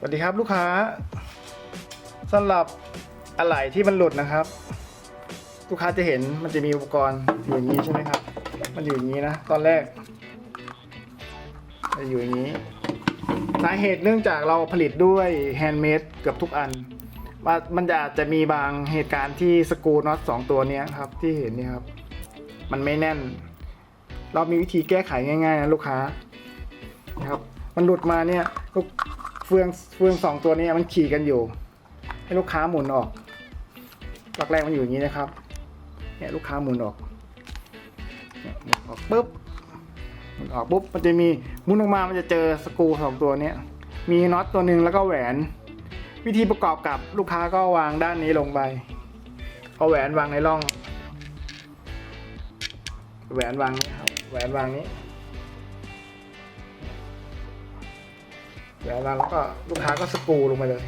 สวัสดีครับลูกค้าสำหรับอะไหล่ที่มันหลุดนะครับ ลูกค้าจะเห็นมันจะมีอุปกรณ์อยู่อย่างนี้ใช่ไหมครับ มันอยู่อย่างนี้นะตอนแรกจะอยู่อย่างนี้สาเหตุเนื่องจากเราผลิตด้วยแฮนด์เมดเกือบทุกอันว่ามันจะจจะมีบางเหตุการณ์ที่สกูน็อตสองตัวนี้ครับที่เห็นนี่ครับ มันไม่แน่น เรามีวิธีแก้ไขง่ายๆนะลูกค้านะครับ มันหลุดมาเนี่ยก็ เฟืองเฟืองสองตัวนี้มันขี่กันอยู่ ให้ลูกค้าหมุนออกหลักแรกมันอยู่อย่างนี้นะครับเนี่ยลูกค้าหมุนออกหมุนออกปุ๊บหมุนออกปุ๊บมันจะมีหมุนออกมามันจะเจอสกรูสองตัวเนี้ยมีน็อตตัวหนึ่งแล้วก็แหวน วิธีประกอบกับลูกค้าก็วางด้านนี้ลงไปเอาแหวนวางในร่อง แหวนวางนี้ครับแหวนวางนี้ แหวนวางแล้วก็ลูกค้าก็สกรูลงไปเลย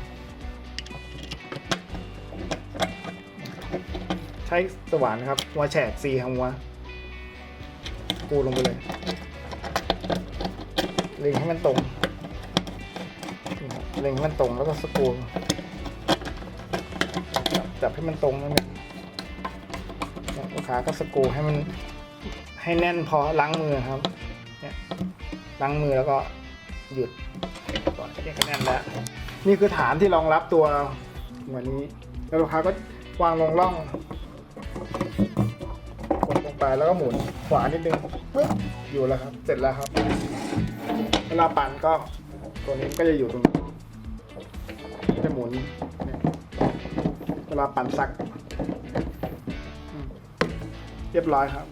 ใช้สว่านครับหัวแฉกซีหัวสกรูลงไปเลยเล็งให้มันตรงเล็งให้มันตรงแล้วก็สกรูจับจับให้มันตรงนั่นเองลูกค้าก็สกรูให้มันให้แน่นพอล้างมือครับเนี่ยล้างมือแล้วก็หยุด ก่อนแค่แน่นแล้ว นี่คือฐานที่รองรับตัวหมือนนี้ แล้วลูกค้าก็วางลงร่องกดลงไปแล้วก็หมุนขวานิดนึงปึ๊บอยู่แล้วครับ เสร็จแล้วครับ เวลาปั่นก็ตัวนี้ก็จะอยู่ตรงนี้จะหมุน เวลาปั่นซัก เรียบร้อยครับ